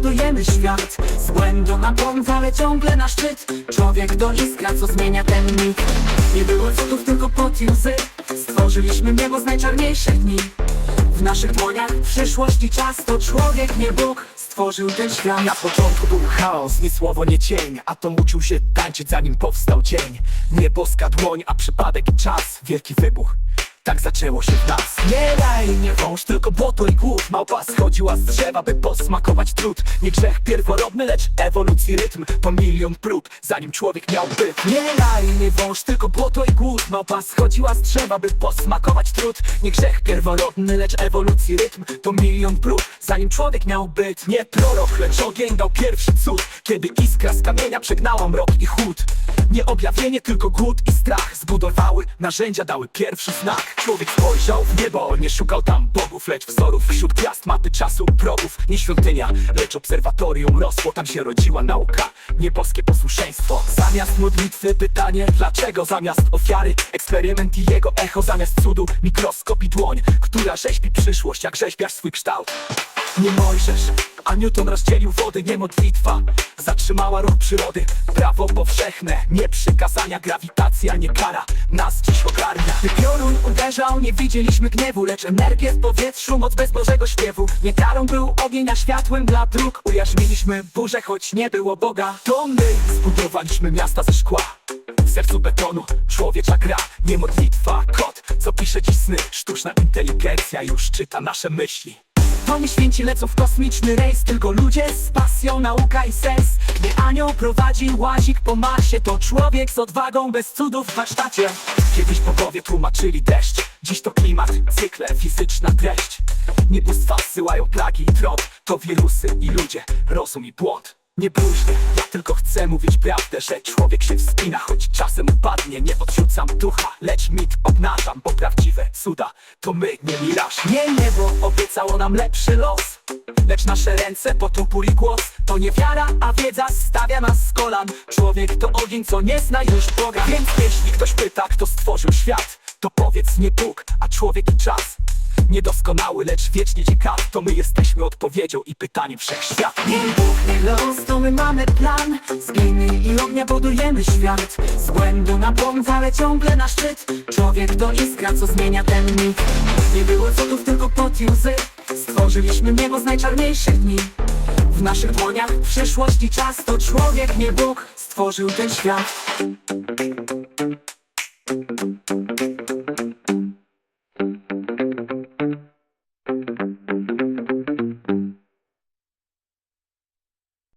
budujemy świat. Z błędu na błąd, ale ciągle na szczyt. Człowiek to iskra, co zmienia ten mit. Nie było cudów, tylko pot i łzy. Stworzyliśmy niebo z najczarniejszych dni. W naszych dłoniach przyszłość i czas To człowiek, nie Bóg, stworzył ten świat. Na początku był chaos, nie słowo, nie cień. Atom uczył się tańczyć zanim powstał dzień Nie boska dłoń, a przypadek i czas. Wielki wybuch, tak zaczęło się w nas. Nie raj, nie wąż, tylko błoto i głód. Małpa schodziła z drzewa, by posmakować trud. Nie grzech pierworodny, lecz ewolucji rytm. To milion prób, zanim człowiek miał byt. Nie raj, nie wąż, tylko błoto i głód. Małpa schodziła z drzewa, by posmakować trud. Nie grzech pierworodny, lecz ewolucji rytm. To milion prób, zanim człowiek miał byt. Nie prorok, lecz ogień dał pierwszy cud. Kiedy iskra z kamienia przegnała mrok i chłód Nie objawienie, tylko głód i strach. Zbudowały narzędzia, dały pierwszy znak. Człowiek spojrzał w niebo, nie szukał tam bogów Lecz wzorów wśród gwiazd, mapy czasu, progów Nie świątynia, lecz obserwatorium rosło. Tam się rodziła nauka, nieboskie posłuszeństwo. Zamiast modlitwy pytanie dlaczego? Zamiast ofiary, eksperyment i jego echo. Zamiast cudu, mikroskop i dłoń Która rzeźbi przyszłość, jak rzeźbiarz swój kształt nie Mojżesz, a Newton rozdzielił wody, nie modlitwa. Zatrzymała ruch przyrody, prawo powszechne. Nie przykazania, grawitacja, nie kara. Nas dziś ogarnia. Gdy piorun uderzał, nie widzieliśmy gniewu Lecz energię w powietrzu, moc bezbożego śpiewu. Nie karą był ogień, a światłem dla dróg Ujarzmiliśmy burzę, choć nie było Boga. To my zbudowaliśmy miasta ze szkła. W sercu betonu człowiecza gra, nie modlitwa Kod, co pisze dziś sny. Sztuczna inteligencja już czyta nasze myśli to nie święci lecą w kosmiczny rejs. Tylko ludzie z pasją, nauka i sens. Nie anioł prowadzi łazik po Marsie To człowiek z odwagą, bez cudów w warsztacie. Kiedyś bogowie tłumaczyli deszcz. Dziś to klimat, cykle, fizyczna treść. Niebóstwa zsyłają plagi i trąd To wirusy i ludzie, rozum i błąd nie bluźnię, tylko chcę mówić prawdę Że człowiek się wspina, choć czasem upadnie Nie odrzucam ducha, lecz mit obnażam Bo prawdziwe cuda to my, nie miraż. Nie niebo obiecało nam lepszy los Lecz nasze ręce potupuli głos. To nie wiara, a wiedza stawia nas z kolan. Człowiek to ogień, co nie zna już Boga. Więc jeśli ktoś pyta, kto stworzył świat To powiedz nie Bóg, a człowiek i czas. Niedoskonały, lecz wiecznie ciekawy To my jesteśmy odpowiedzią i pytaniem wszechświata Nie Bóg, nie los, mamy plan. Z gliny i ognia budujemy świat. Z błędu na błąd, ale ciągle na szczyt. Człowiek to iskra, co zmienia ten mit. Nie było cudów, tylko pot i łzy Stworzyliśmy niebo z najczarniejszych dni. W naszych dłoniach przyszłość i czas To człowiek, nie Bóg, stworzył ten świat